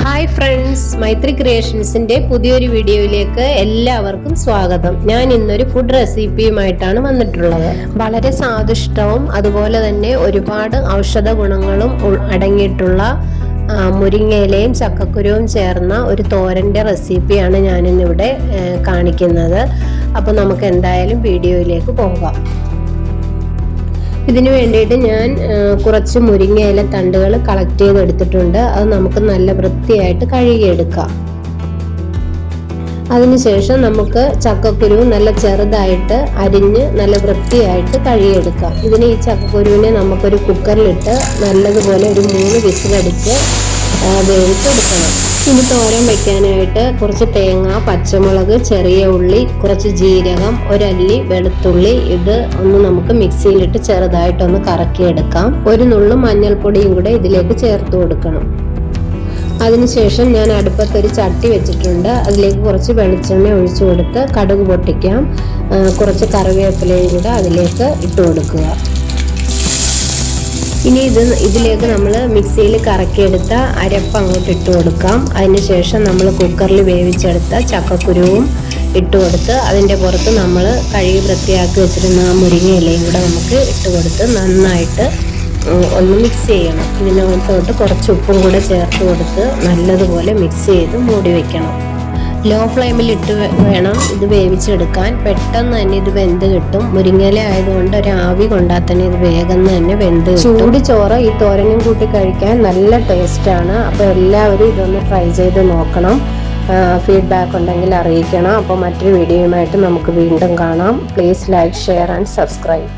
Hi friends മൈത്രി ക്രിയേഷൻസിന്റെ പുതിയൊരു വീഡിയോയിലേക്ക് എല്ലാവർക്കും സ്വാഗതം. ഞാൻ ഇന്നൊരു ഫുഡ് റെസിപ്പിയുമായിട്ടാണ് വന്നിട്ടുള്ളത്. വളരെ സ്വാദിഷ്ടവും അതുപോലെ തന്നെ ഒരുപാട് ഔഷധ ഗുണങ്ങളും അടങ്ങിയിട്ടുള്ള മുരിങ്ങയിലയും ചക്കക്കുരുവും ചേർന്ന ഒരു തോരന്റെ റെസിപ്പിയാണ് ഞാനിന്നിവിടെ കാണിക്കുന്നത്. അപ്പോൾ നമുക്ക് എന്തായാലും വീഡിയോയിലേക്ക് പോകാം. ഇതിനു വേണ്ടിയിട്ട് ഞാൻ കുറച്ച് മുരിങ്ങയില തണ്ടുകൾ കളക്ട് ചെയ്തെടുത്തിട്ടുണ്ട്. അത് നമുക്ക് നല്ല വൃത്തിയായിട്ട് കഴുകിയെടുക്കാം. അതിനുശേഷം നമുക്ക് ചക്കക്കുരു നല്ല ചെറുതായിട്ട് അരിഞ്ഞ് നല്ല വൃത്തിയായിട്ട് കഴുകിയെടുക്കാം. ഇതിന് ഈ ചക്കക്കുരുവിനെ നമുക്കൊരു കുക്കറിലിട്ട് നല്ലതുപോലെ ഒരു മൂന്ന് വിസിലടിച്ച് വേവിച്ചെടുക്കണം ഇനി തോരൻ വെക്കാനായിട്ട് കുറച്ച് തേങ്ങ പച്ചമുളക് ചെറിയ ഉള്ളി കുറച്ച് ജീരകം ഒരല്ലി വെളുത്തുള്ളി ഇത് ഒന്ന് നമുക്ക് മിക്സിയിലിട്ട് ചെറുതായിട്ടൊന്ന് കറക്കിയെടുക്കാം. ഒരു നുള്ളു മഞ്ഞൾപ്പൊടിയും കൂടെ ഇതിലേക്ക് ചേർത്ത് കൊടുക്കണം. അതിനുശേഷം ഞാൻ അടുപ്പത്തൊരു ചട്ടി വെച്ചിട്ടുണ്ട്. അതിലേക്ക് കുറച്ച് വെളിച്ചെണ്ണ ഒഴിച്ചു കൊടുത്ത് കടുക് പൊട്ടിക്കാം. കുറച്ച് കറിവേപ്പിലയും കൂടെ അതിലേക്ക് ഇട്ട് കൊടുക്കുക. ഇനി ഇത് ഇതിലേക്ക് നമ്മൾ മിക്സിയിൽ കറക്കിയെടുത്ത അരപ്പ് അങ്ങോട്ട് ഇട്ട് കൊടുക്കാം. അതിനുശേഷം നമ്മൾ കുക്കറിൽ വേവിച്ചെടുത്ത ചക്കക്കുരുവും ഇട്ട് കൊടുത്ത് അതിന്റെ പുറത്ത് നമ്മൾ കഴുകി വൃത്തിയാക്കി വെച്ചിരുന്ന ആ മുരിങ്ങ ഇലയും കൂടെ നമുക്ക് ഇട്ട് കൊടുത്ത് നന്നായിട്ട് ഒന്ന് മിക്സ് ചെയ്യണം. ഇതിനകത്തോട്ട് കുറച്ച് ഉപ്പും കൂടെ ചേർത്ത് കൊടുത്ത് നല്ലതുപോലെ മിക്സ് ചെയ്ത് മൂടി വെക്കണം. ലോ ഫ്ലെയിമിൽ ഇട്ട് വേണം ഇത് വേവിച്ചെടുക്കാൻ. പെട്ടെന്ന് തന്നെ ഇത് വെന്ത് കിട്ടും. മുരിങ്ങയില ആയതുകൊണ്ട് ഒരു ആവി കൊണ്ടാൽ തന്നെ ഇത് വേഗം തന്നെ വെന്ത് ചൂടി ചൂട് ചോറ് ഈ തോരനും കൂട്ടി കഴിക്കാൻ നല്ല ടേസ്റ്റ് ആണ്. അപ്പോൾ എല്ലാവരും ഇതൊന്ന് ട്രൈ ചെയ്ത് നോക്കണം. ഫീഡ്ബാക്ക് ഉണ്ടെങ്കിൽ അറിയിക്കണം. അപ്പോൾ മറ്റൊരു വീഡിയോയുമായിട്ട് നമുക്ക് വീണ്ടും കാണാം. Please like share and subscribe